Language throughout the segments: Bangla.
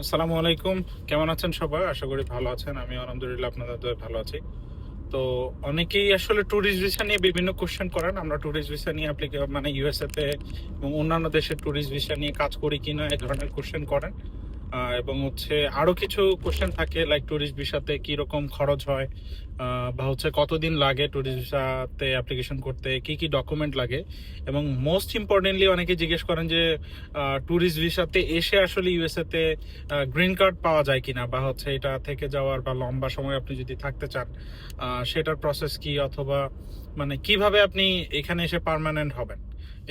আসসালামু আলাইকুম। কেমন আছেন সবাই? আশা করি ভালো আছেন। আমি আলহামদুলিল্লাহ আপনাদের ভালো আছি। তো অনেকেই আসলে ট্যুরিস্ট ভিসা নিয়ে বিভিন্ন কোশ্চেন করেন। আমরা ট্যুরিস্ট ভিসা নিয়ে মানে ইউএসএ তে এবং অন্যান্য দেশের ট্যুরিস্ট ভিসা নিয়ে কাজ করি কিনা এই ধরনের কোশ্চেন করেন। এবং হচ্ছে আরও কিছু কোশ্চেন থাকে লাইক ট্যুরিস্ট ভিসাতে কি রকম খরচ হয় বা হচ্ছে কতদিন লাগে ট্যুরিস্ট ভিসাতে অ্যাপ্লিকেশন করতে, কি কি ডকুমেন্ট লাগে? এবং মোস্ট ইম্পর্টেন্টলি অনেকে জিজ্ঞেস করেন যে ট্যুরিস্ট ভিসাতে এসে আসলে ইউএসএ তে গ্রিন কার্ড পাওয়া যায় কিনা, বা হচ্ছে এটা থেকে যাওয়ার বা লম্বা সময় আপনি যদি থাকতে চান সেটার প্রসেস কি? অথবা মানে কীভাবে আপনি এখানে এসে পার্মানেন্ট হবেন?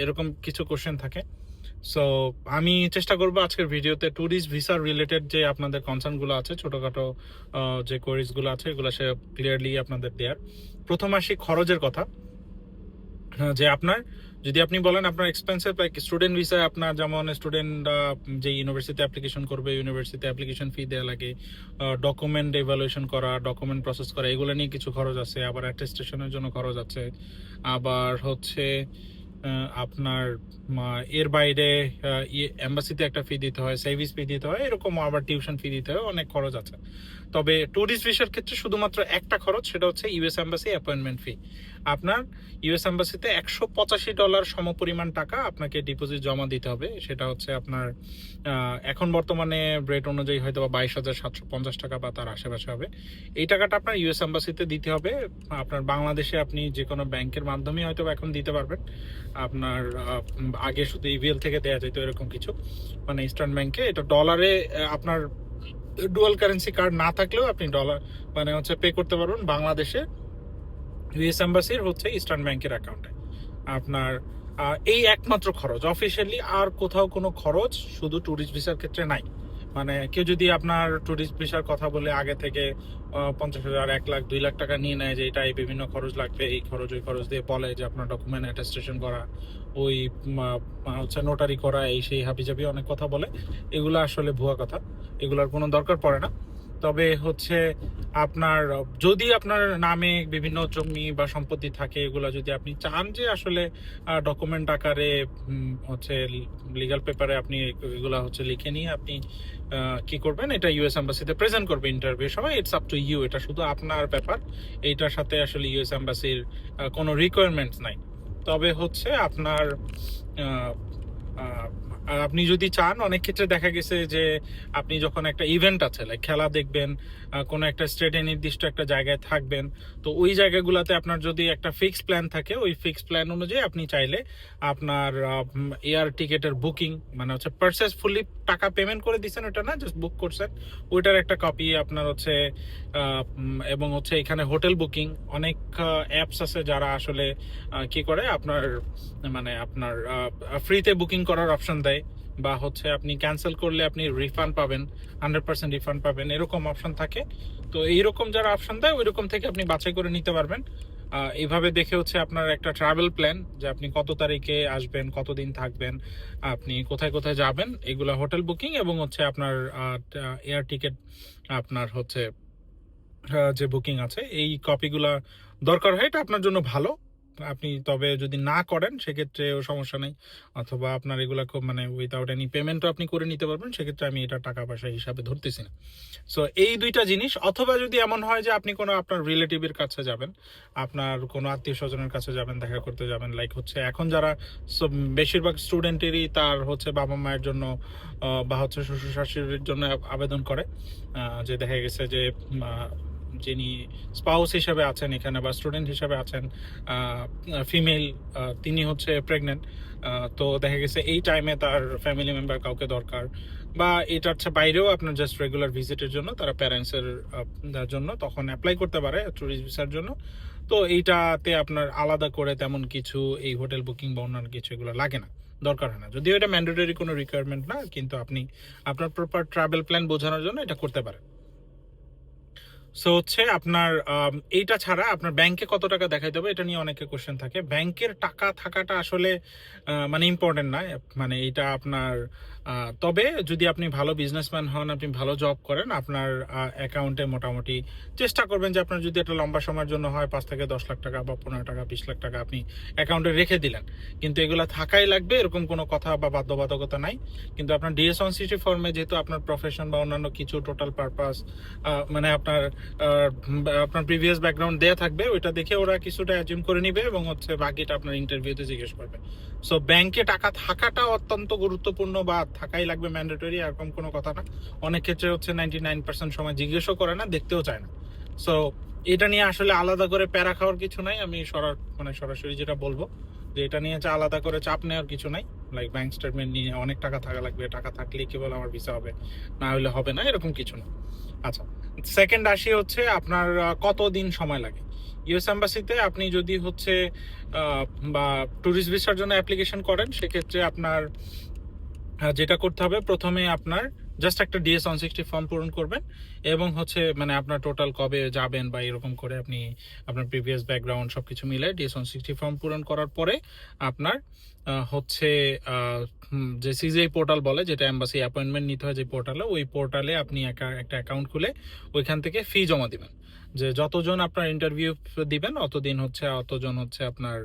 এরকম কিছু কোশ্চেন থাকে। সো আমি চেষ্টা করব আজকের ভিডিওতে ট্যুরিস্ট ভিসা রিলেটেড যে আপনাদের কনসার্নগুলো আছে ছোটোখাটো যে কোয়ারিজগুলো আছে এগুলো সে ক্লিয়ারলি আপনাদের দেয়ার। প্রথম আসি খরচের কথা। আহ, যে আপনার যদি আপনি বলেন আপনার এক্সপেন্সিভ লাইক স্টুডেন্ট ভিসায় আপনার যেমন স্টুডেন্টরা যে ইউনিভার্সিটি অ্যাপ্লিকেশন করবে ইউনিভার্সিটি অ্যাপ্লিকেশন ফি দেওয়া লাগে ডকুমেন্ট এভালুয়েশন করা ডকুমেন্ট প্রসেস করা এগুলো নিয়ে কিছু খরচ আছে আবার অ্যাটেস্টেশনের জন্য খরচ আছে আবার হচ্ছে আপনার এর বাইরে এম্বাসিতে একটা ফি দিতে হয় সার্ভিস ফি দিতে হয় এরকম আবার টিউশন ফি দিতে হয়, অনেক খরচ আছে। তবে ট্যুরিস্ট ভিসার ক্ষেত্রে শুধুমাত্র একটা খরচ, সেটা হচ্ছে ইউএস এম্বাসি অ্যাপয়েন্টমেন্ট ফি আপনার ইউএস এম্বাসিতে একশো পঁচাশি ডলার সমপরিমাণ টাকা আপনাকে ডিপোজিট জমা দিতে হবে, সেটা হচ্ছে আপনার এখন বর্তমানে রেট অনুযায়ী হয়তো বা বাইশ হাজার সাতশো পঞ্চাশ টাকা বা তার আশেপাশে হবে। এই টাকাটা আপনার ইউএস এম্বাসিতে দিতে হবে। আপনার বাংলাদেশে আপনি যে কোনো ব্যাংকের মাধ্যমে হয়তো এখন দিতে পারবেন। আপনার আগে শুধু ইভিএল থেকে দেওয়া যেত এরকম কিছু। মানে ইস্টার্ন ব্যাংকে এটা ডলারে আপনার ডুয়াল কারেন্সি কার্ড না থাকলেও আপনি ডলার মানে হচ্ছে পে করতে পারবেন বাংলাদেশে। ইউএস এম্বাসির হচ্ছে ইস্টার্ন ব্যাংকের অ্যাকাউন্টে আপনার এই একমাত্র খরচ। অফিসিয়ালি আর কোথাও কোনো খরচ শুধু ট্যুরিস্ট ভিসার ক্ষেত্রে নাই। মানে কেউ যদি আপনার ট্যুরিস্ট ভিসার কথা বলে আগে থেকে পঞ্চাশ হাজার, এক লাখ, দুই লাখ টাকা নিয়ে নেয় যে এটা এই বিভিন্ন খরচ লাগবে, এই খরচ, ওই খরচ দিয়ে বলে যে আপনার ডকুমেন্ট অ্যাটেস্টেশন করা, ওই হচ্ছে নোটারি করা, এই সেই হাবিজাবি অনেক কথা বলে। এগুলো আসলে ভুয়া কথা। এগুলোর কোনো দরকার পড়ে না। তবে হচ্ছে আপনার, যদি আপনার নামে বিভিন্ন জমি বা সম্পত্তি থাকে, এগুলো যদি আপনি চান যে আসলে ডকুমেন্ট আকারে হচ্ছে লিগাল পেপারে আপনি এগুলো হচ্ছে লিখে নিয়ে আপনি কি করবেন? এটা ইউএস এম্বাসিতে প্রেজেন্ট করবে ইন্টারভিউ সময়। ইটস আপ টু ইউ এটা শুধু আপনার ব্যাপার। এইটার সাথে আসলে ইউএস এম্বাসির কোনো রিকোয়ারমেন্টস নাই। তবে হচ্ছে আপনার আপনি যদি চান, অনেক ক্ষেত্রে দেখা গেছে যে আপনি যখন একটা ইভেন্ট আছে লাইক খেলা দেখবেন কোনো একটা স্টেটে নির্দিষ্ট একটা জায়গায় থাকবেন, তো ওই জায়গাগুলোতে আপনার যদি একটা ফিক্স প্ল্যান থাকে, ওই ফিক্স প্ল্যান অনুযায়ী আপনি চাইলে আপনার এয়ার টিকেটের বুকিং মানে হচ্ছে পারচেস ফুলি টাকা পেমেন্ট করে দিচ্ছেন ওটা না জাস্ট বুক করছেন, ওইটার একটা কপি আপনার হচ্ছে এবং হচ্ছে এখানে হোটেল বুকিং অনেক অ্যাপস আছে যারা আসলে কি করে, আপনার মানে আপনার ফ্রিতে বুকিং করার অপশন দেয়। বা হচ্ছে আপনি ক্যান্সেল করলে আপনি রিফান্ড পাবেন হান্ড্রেড পার্সেন্ট রিফান্ড পাবেন, এরকম অপশন থাকে। তো এইরকম যারা অপশন দেয় ওই রকম থেকে আপনি বাছাই করে নিতে পারবেন। এইভাবে দেখে হচ্ছে আপনার একটা ট্রাভেল প্ল্যান যে আপনি কত তারিখে আসবেন, কতদিন থাকবেন, আপনি কোথায় কোথায় যাবেন, এগুলো হোটেল বুকিং এবং হচ্ছে আপনার এয়ার টিকিট আপনার হচ্ছে যে বুকিং আছে, এই কপিগুলা দরকার হয়, এটা আপনার জন্য ভালো। আপনি তবে যদি না করেন সেক্ষেত্রেও সমস্যা নেই। অথবা আপনার এগুলো খুব মানে উইদাউট এনি পেমেন্টও আপনি করে নিতে পারবেন, সেক্ষেত্রে আমি এটা টাকা পয়সা হিসাবে ধরতেছি না। সো এই দুইটা জিনিস, অথবা যদি এমন হয় যে আপনি কোনো আপনার রিলেটিভের কাছে যাবেন, আপনার কোনো আত্মীয় স্বজনের কাছে যাবেন, দেখা করতে যাবেন লাইক হচ্ছে এখন যারা বেশিরভাগ স্টুডেন্টেরই তার হচ্ছে বাবা মায়ের জন্য বা হচ্ছে শ্বশুর শাশুড়ির জন্য আবেদন করে যে দেখা গেছে যে যিনি স্পাউস হিসাবে আছেন এখানে বা স্টুডেন্ট হিসাবে আছেন ফিমেল তিনি হচ্ছে প্রেগনেন্ট তো দেখা গেছে এই টাইমে তার ফ্যামিলি মেম্বার কাউকে দরকার বা এটা হচ্ছে বাইরেও আপনার জাস্ট রেগুলার ভিজিটের জন্য তারা প্যারেন্টসের জন্য তখন অ্যাপ্লাই করতে পারে ট্যুরিস্ট ভিসার জন্য। তো এইটাতে আপনার আলাদা করে তেমন কিছু এই হোটেল বুকিং বা অন্যান্য কিছু এগুলো লাগে না, দরকার হয় না। যদিও এটা ম্যান্ডেটরি কোনো রিকোয়ারমেন্ট না, কিন্তু আপনি আপনার প্রপার ট্রাভেল প্ল্যান বোঝানোর জন্য এটা করতে পারেন। সো হচ্ছে আপনার এইটা ছাড়া আপনার ব্যাংকে কত টাকা দেখাইতে হবে এটা নিয়ে অনেকে কোশ্চেন থাকে। ব্যাংকের টাকা থাকাটা আসলে মানে ইম্পর্টেন্ট নয় মানে এটা আপনার তবে যদি আপনি ভালো বিজনেসম্যান হন, আপনি ভালো জব করেন, আপনার অ্যাকাউন্টে মোটামুটি চেষ্টা করবেন যে আপনার যদি একটা লম্বা সময়ের জন্য হয়, পাঁচ থেকে দশ লাখ টাকা বা পনেরো টাকা, বিশ লাখ টাকা আপনি অ্যাকাউন্টে রেখে দিলেন। কিন্তু এগুলো থাকাই লাগবে, এরকম কোনো কথা বা বাধ্যবাধকতা নাই। কিন্তু আপনার ডিএস ওয়ান ফর্মে যেহেতু আপনার প্রফেশন বা অন্যান্য কিছু টোটাল পারপাস মানে আপনার আপনার প্রিভিয়াস ব্যাকগ্রাউন্ড দেয়া থাকবে, ওইটা দেখে ওরা কিছুটা অ্যাজিউম করে নিবে এবং হচ্ছে বাকিটা আপনার ইন্টারভিউতে জিজ্ঞেস করবে। সো ব্যাংকে টাকা থাকাটা অত্যন্ত গুরুত্বপূর্ণ বা থাকাই লাগবে ম্যান্ডেটরি এরকম কোনো কথা না। অনেক ক্ষেত্রে হচ্ছে নাইনটি নাইন পার্সেন্ট সময় জিজ্ঞেসও করে না দেখতেও চায় না। সো এটা নিয়ে আসলে আলাদা করে প্যারা খাওয়ার কিছু নাই আমি সরা মানে সরাসরি যেটা বলব যে এটা নিয়ে হচ্ছে আলাদা করে চাপ নেওয়ার কিছু নাই। লাইক ব্যাংক স্টেটমেন্ট নিয়ে অনেক টাকা থাকা লাগবে টাকা থাকলেই কেবল আমার ভিসা হবে না হলে হবে না এরকম কিছু না। আচ্ছা সেকেন্ড আসি হচ্ছে আপনার আহ, কতদিন সময় লাগে? ইউএস এম্বাসিতে আপনি যদি হচ্ছে বা ট্যুরিস্ট ভিসার জন্য অ্যাপ্লিকেশন করেন সেক্ষেত্রে আপনার যেটা করতে হবে, প্রথমে আপনার জাস্ট একটা ডিএস ওয়ান সিক্সটি ফর্ম পূরণ করবেন এবং হচ্ছে মানে আপনার টোটাল কবে যাবেন বা এরকম করে আপনি আপনার প্রিভিয়াস ব্যাকগ্রাউন্ড সব কিছু মিলে ডিএস ওয়ান সিক্সটি ফর্ম পূরণ করার পরে আপনার হচ্ছে যে সিজিআই পোর্টাল বলে, যেটা এম্বাসি অ্যাপয়েন্টমেন্ট নিতে হয় যে পোর্টালে ওই পোর্টালে আপনি একা- একটা অ্যাকাউন্ট খুলে ওইখান থেকে ফি জমা দিবেন। যে যতজন আপনার ইন্টারভিউ দিবেন, অতদিন হচ্ছে, অতজন হচ্ছে আপনার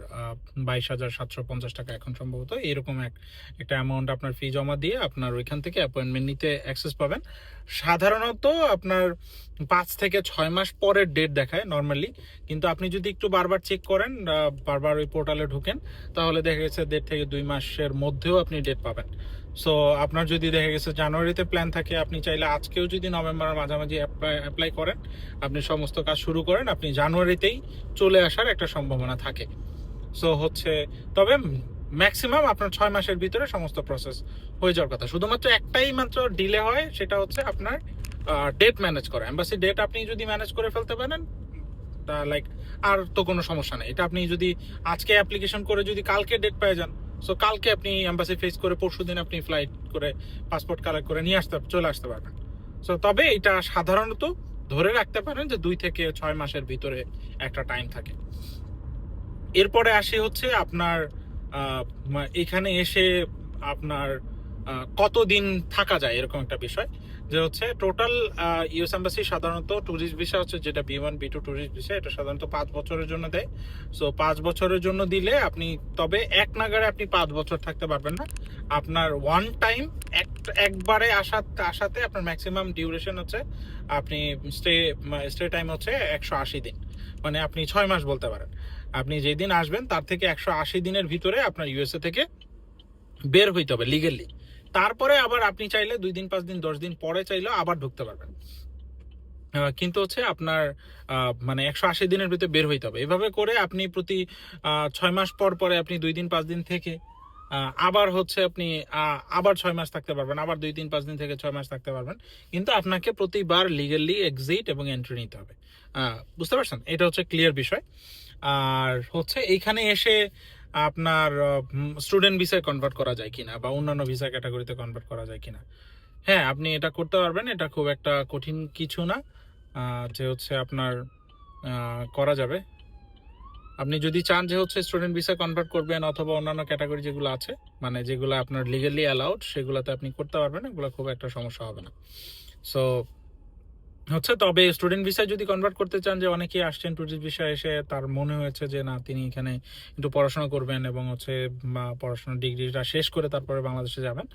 বাইশ হাজার সাতশো পঞ্চাশ টাকা এখন সম্ভবত। এরকম এক, একটা অ্যামাউন্ট আপনার ফি জমা দিয়ে আপনার ওইখান থেকে অ্যাপয়েন্টমেন্ট নিতে অ্যাক্সেস পাবেন। সাধারণত আপনার পাঁচ থেকে ছয় মাস পরের ডেট দেখায় নর্মালি কিন্তু আপনি যদি একটু বারবার চেক করেন বারবার ওই পোর্টালে ঢুকেন, তাহলে দেখা গেছে দেড় থেকে দুই মাসের মধ্যেও আপনি ডেট পাবেন। সো আপনার যদি দেখা গেছে জানুয়ারিতে প্ল্যান থাকে, আপনি চাইলে আজকেও যদি নভেম্বরের মাঝামাঝি অ্যাপ্লাই করেন, আপনি সমস্ত কাজ শুরু করেন, আপনি জানুয়ারিতেই চলে আসার একটা সম্ভাবনা থাকে। সো হচ্ছে, তবে ম্যাক্সিমাম আপনার ছয় মাসের ভিতরে সমস্ত প্রসেস হয়ে যাওয়ার কথা। শুধুমাত্র একটাই মাত্র ডিলে হয়, সেটা হচ্ছে আপনার ডেট ম্যানেজ করা। এম্বাসি ডেট আপনি যদি ম্যানেজ করে ফেলতে পারেন লাইক আর তো কোনো সমস্যা নেই। এটা আপনি যদি আজকে অ্যাপ্লিকেশন করে যদি কালকে ডেট পেয়ে যান সো কালকে আপনি এম্বাসি ফেস করে পরশু দিন আপনি ফ্লাইট করে পাসপোর্ট কালেক্ট করে নিয়ে আসতে চলে আসতে পারবেন। সো তবে এটা সাধারণত ধরে রাখতে পারেন যে দুই থেকে ছয় মাসের ভিতরে একটা টাইম থাকে। এরপরে আসি হচ্ছে আপনার এখানে এসে আপনার কত কতদিন থাকা যায় এরকম একটা বিষয়। যে হচ্ছে টোটাল ইউএস এম্বাসি সাধারণত ট্যুরিস্ট ভিসা হচ্ছে যেটা B one B two tourist visa এটা সাধারণত পাঁচ বছরের জন্য দেয়। সো পাঁচ বছরের জন্য দিলে আপনি, তবে এক নাগারে আপনি পাঁচ বছর থাকতে পারবেন না। আপনার ওয়ান টাইম এক, একবারে আসা আসাতে আপনার ম্যাক্সিমাম ডিউরেশন হচ্ছে আপনি স্টে স্টে টাইম হচ্ছে একশো আশি দিন। মানে আপনি ছয় মাস বলতে পারেন। আপনি যেদিন আসবেন, তার থেকে একশো আশি দিনের ভিতরে আপনার ইউএসএ থেকে বের হইতে হবে লিগেলি তারপরে আবার আপনি চাইলে দুই দিন, পাঁচ দিন, দশ দিন পরে চাইলেও আবার ঢুকতে পারবেন। কিন্তু হচ্ছে আপনার মানে একশো আশি দিনের ভিতরে বের হইতে হবে। এভাবে করে আপনি প্রতি ছয় মাস পর পরে আপনি দুই দিন, পাঁচ দিন থেকে আবার হচ্ছে আপনি আবার ছয় মাস থাকতে পারবেন, আবার দুই দিন, পাঁচ দিন থেকে ছয় মাস থাকতে পারবেন। কিন্তু আপনাকে প্রতিবার লিগালি এক্সিট এবং এন্ট্রি নিতে হবে। বুঝতে পারছেন? এটা হচ্ছে ক্লিয়ার বিষয়। আর হচ্ছে এইখানে এসে আপনার স্টুডেন্ট ভিসায় কনভার্ট করা যায় কিনা বা অন্যান্য ভিসা ক্যাটাগরিতে কনভার্ট করা যায় কিনা। হ্যাঁ আপনি এটা করতে পারবেন, এটা খুব একটা কঠিন কিছু না যে হচ্ছে আপনার করা যাবে। আপনি যদি চান যে হচ্ছে স্টুডেন্ট ভিসা কনভার্ট করবেন অথবা অন্যান্য ক্যাটাগরি যেগুলো আছে মানে যেগুলো আপনার লিগালি অ্যালাউড সেগুলোতে আপনি করতে পারবেন, এগুলো খুব একটা সমস্যা হবে না। সো হচ্ছে তবে স্টুডেন্ট ভিসায় যদি কনভার্ট করতে চান, যে অনেকেই আসছেন টুরিস্ট ভিসা এসে, তার মনে হয়েছে যে, না, তিনি এখানে একটু পড়াশোনা করবেন এবং হচ্ছে পড়াশোনার ডিগ্রিটা শেষ করে তারপরে বাংলাদেশে যাবেন।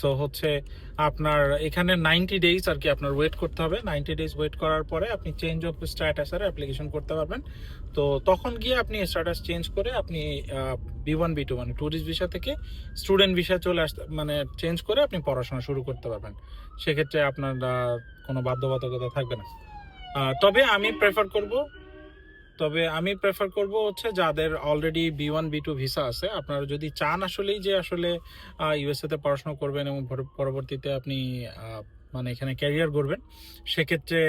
সো হচ্ছে আপনার এখানে নাইনটি ডেজ আর কি আপনার ওয়েট করতে হবে। নাইনটি ডেজ ওয়েট করার পরে আপনি চেঞ্জ অফ স্ট্যাটাসের অ্যাপ্লিকেশন করতে পারবেন। তো তখন গিয়ে আপনি স্ট্যাটাস চেঞ্জ করে আপনি বি ওয়ান বি টু মানে ট্যুরিস্ট ভিসা থেকে স্টুডেন্ট ভিসা চলে আসতে মানে চেঞ্জ করে আপনি পড়াশোনা শুরু করতে পারবেন। সেক্ষেত্রে আপনার কোনো বাধ্যবাধকতা থাকবে না। তবে আমি প্রেফার করব, তবে আমি প্রেফার করব হচ্ছে যাদের already B one B two visa আছে, আপনারা যদি চান আসলেই যে আসলে ইউএসএ তে পড়াশোনা করবেন এবং পরবর্তীতে আপনি মানে এখানে ক্যারিয়ার করবেন সেক্ষেত্রে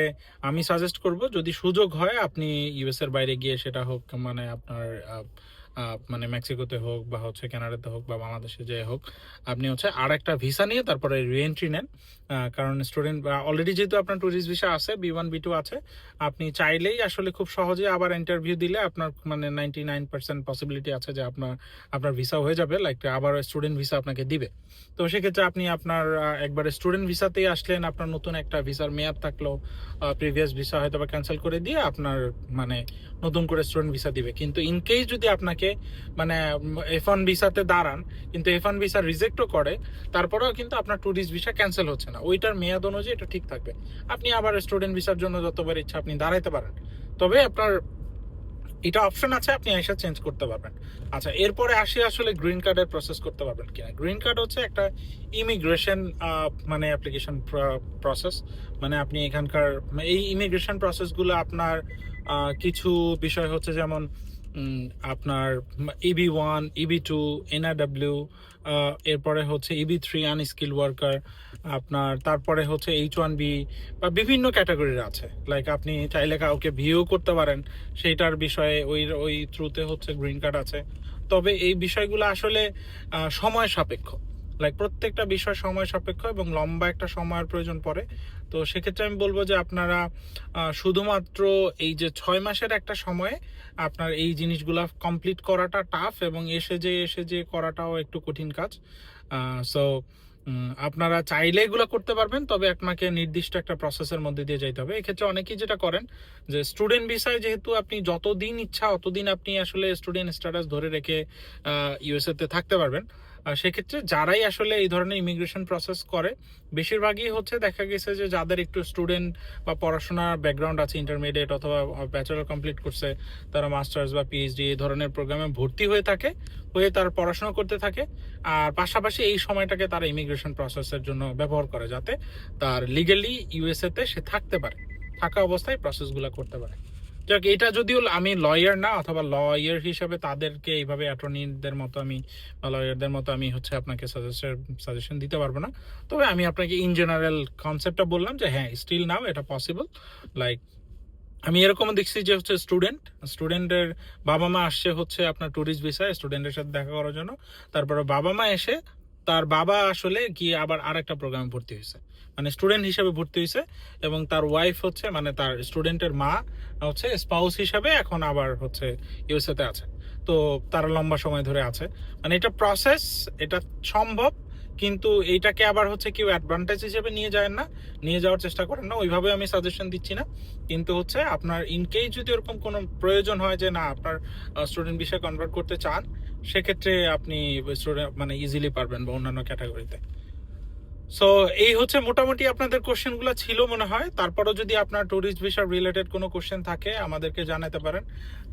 আমি সাজেস্ট করব যদি সুযোগ হয় আপনি ইউএস এর বাইরে গিয়ে সেটা হোক মানে আপনার মানে মেক্সিকোতে হোক বা হচ্ছে কানাডাতে হোক বা বাংলাদেশে যে হোক, আপনি হচ্ছে আর একটা ভিসা নিয়ে তারপরে রিএন্ট্রি নেন। কারণ স্টুডেন্ট অলরেডি যেহেতু আপনার ট্যুরিস্ট ভিসা আছে বি ওয়ান বি টু আছে, আপনি চাইলেই আসলে খুব সহজে আবার ইন্টারভিউ দিলে আপনার মানে নাইনটি নাইন পার্সেন্ট পসিবিলিটি আছে যে আপনার আপনার ভিসা হয়ে যাবে লাইক আবার স্টুডেন্ট ভিসা আপনাকে দিবে। তো সেক্ষেত্রে আপনি আপনার একবারে স্টুডেন্ট ভিসাতেই আসলেন, আপনার নতুন একটা ভিসার মেয়াদ থাকল প্রিভিয়াস ভিসা হয়তো বা ক্যান্সেল করে দিয়ে আপনার মানে নতুন করে স্টুডেন্ট ভিসা দিবে। কিন্তু ইন কেস যদি আপনাকে মানে এফ ওয়ান ভিসাতে দাঁড়ান, কিন্তু এফ ওয়ান ভিসা রিজেক্টও করে, তারপরেও কিন্তু আপনার ট্যুরিস্ট ভিসা ক্যান্সেল হচ্ছে না। ওইটার মেয়াদ অনুযায়ী এটা ঠিক থাকবে। আপনি আবার স্টুডেন্ট ভিসার জন্য যতবার ইচ্ছা আপনি দাঁড়াইতে পারেন। তবে আপনার এটা অপশন আছে, আপনি এসে চেঞ্জ করতে পারবেন। আচ্ছা এরপরে আসি আসলে গ্রিন কার্ডের প্রসেস করতে পারবেন কিনা। গ্রিন কার্ড হচ্ছে একটা ইমিগ্রেশন মানে অ্যাপ্লিকেশন প্রসেস মানে আপনি এখানকার, এই ইমিগ্রেশন প্রসেসগুলো আপনার কিছু বিষয় হচ্ছে যেমন আপনার E EB one EB two NRW এরপরে হচ্ছে E EB three unskilled worker আপনার তারপরে হচ্ছে এইচ ওয়ান বি বা বিভিন্ন ক্যাটাগরির আছে। লাইক আপনি চাইলে কাউকে ভিউ করতে পারেন, সেইটার বিষয়ে ওই ওই থ্রুতে হচ্ছে গ্রিন কার্ড আছে। তবে এই বিষয়গুলো আসলে সময় সাপেক্ষ। লাইক প্রত্যেকটা বিষয় সময় সাপেক্ষ এবং লম্বা একটা সময়ের প্রয়োজন পড়ে। তো সেক্ষেত্রে আমি বলব যে আপনারা শুধুমাত্র এই যে ছয় মাসের একটা সময়ে আপনার এই জিনিসগুলা কমপ্লিট করাটা টাফ এবং এসে যে এসে যে করাটাও একটু কঠিন কাজ। সো আপনারা চাইলে এগুলো করতে পারবেন, তবে আপনাকে নির্দিষ্ট একটা প্রসেসের মধ্যে দিয়ে যাইতে হবে। এক্ষেত্রে অনেকেই যেটা করেন যে স্টুডেন্ট ভিসায় যেহেতু আপনি যতদিন ইচ্ছা, অতদিন আপনি আসলে স্টুডেন্ট স্ট্যাটাস ধরে রেখে ইউএসএ তে থাকতে পারবেন। সেক্ষেত্রে যারাই আসলে এই ধরনের ইমিগ্রেশন প্রসেস করে, বেশিরভাগই হচ্ছে দেখা গেছে যে যাদের একটু স্টুডেন্ট বা পড়াশোনার ব্যাকগ্রাউন্ড আছে ইন্টারমিডিয়েট অথবা ব্যাচেলর কমপ্লিট করছে, তারা মাস্টার্স বা পিএইচডি এই ধরনের প্রোগ্রামে ভর্তি হয়ে থাকে, হয়ে তার পড়াশোনা করতে থাকে, আর পাশাপাশি এই সময়টাকে তারা ইমিগ্রেশন প্রসেসের জন্য ব্যবহার করে যাতে তার লিগালি ইউএসএতে সে থাকতে পারে, থাকা অবস্থায় প্রসেসগুলো করতে পারে। যাক, এটা যদিও আমি লয়ার না, অথবা লয়ার হিসাবে তাদেরকে এইভাবে অ্যাটর্নিদের মতো আমি বা লয়ারদের মতো আমি হচ্ছে আপনাকে সাজেশন সাজেশন দিতে পারব না। তবে আমি আপনাকে ইন জেনারেল কনসেপ্টটা বললাম যে হ্যাঁ স্টিল নাও এটা পসিবল লাইক আমি এরকমও দেখছি যে হচ্ছে স্টুডেন্ট স্টুডেন্টের বাবা মা আসছে হচ্ছে আপনার ট্যুরিস্ট ভিসায় স্টুডেন্টের সাথে দেখা করার জন্য। তারপরে বাবা মা এসে তার বাবা আসলে গিয়ে আবার আর একটা প্রোগ্রামে ভর্তি হয়েছে। মানে স্টুডেন্ট হিসাবে ভর্তি হয়েছে এবং তার ওয়াইফ হচ্ছে মানে তার স্টুডেন্টের মা হচ্ছে স্পাউস হিসাবে এখন আবার হচ্ছে ইউএসএ তে আছে। তো তারা লম্বা সময় ধরে আছে। মানে এটা প্রসেস এটা সম্ভব, কিন্তু এইটাকে আবার হচ্ছে কেউ অ্যাডভান্টেজ হিসেবে নিয়ে যায় না, নিয়ে যাওয়ার চেষ্টা করেন না। ওইভাবে আমি সাজেশন দিচ্ছি না। কিন্তু হচ্ছে আপনার ইনকেস যদি এরকম কোনো প্রয়োজন হয় যে না, আপনার স্টুডেন্ট বিষয়ে কনভার্ট করতে চান সেক্ষেত্রে আপনি মানে ইজিলি পারবেন বা অন্যান্য ক্যাটাগরিতে সো এই হচ্ছে মোটামুটি আপনাদের কোশ্চেনগুলো ছিল মনে হয়। তারপরও যদি আপনার ট্যুরিস্ট ভিসা রিলেটেড কোনো কোশ্চেন থাকে, আমাদেরকে জানাতে পারেন।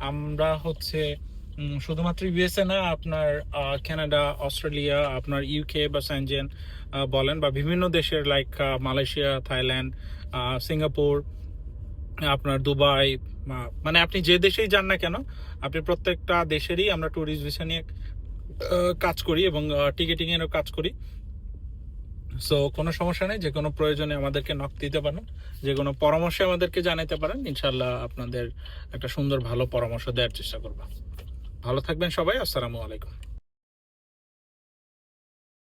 আমরা হচ্ছে শুধুমাত্র ইউএসএ না, আপনার কানাডা অস্ট্রেলিয়া আপনার ইউকে বা স্যানজেন বলেন বা বিভিন্ন দেশের লাইক মালয়েশিয়া থাইল্যান্ড সিঙ্গাপুর আপনার দুবাই মানে আপনি যে দেশেই যান না কেন, আপনি প্রত্যেকটা দেশেরই আমরা ট্যুরিস্ট ভিসা নিয়ে কাজ করি এবং টিকিটিং এরও কাজ করি। সো কোনো সমস্যা নেই যে কোনো প্রয়োজনে আমাদেরকে নক দিতে পারেন যে কোনো পরামর্শে আমাদেরকে জানাতে পারেন ইনশাল্লাহ আপনাদের একটা সুন্দর ভালো পরামর্শ দেওয়ার চেষ্টা করব। ভালো থাকবেন সবাই, আসসালামু আলাইকুম।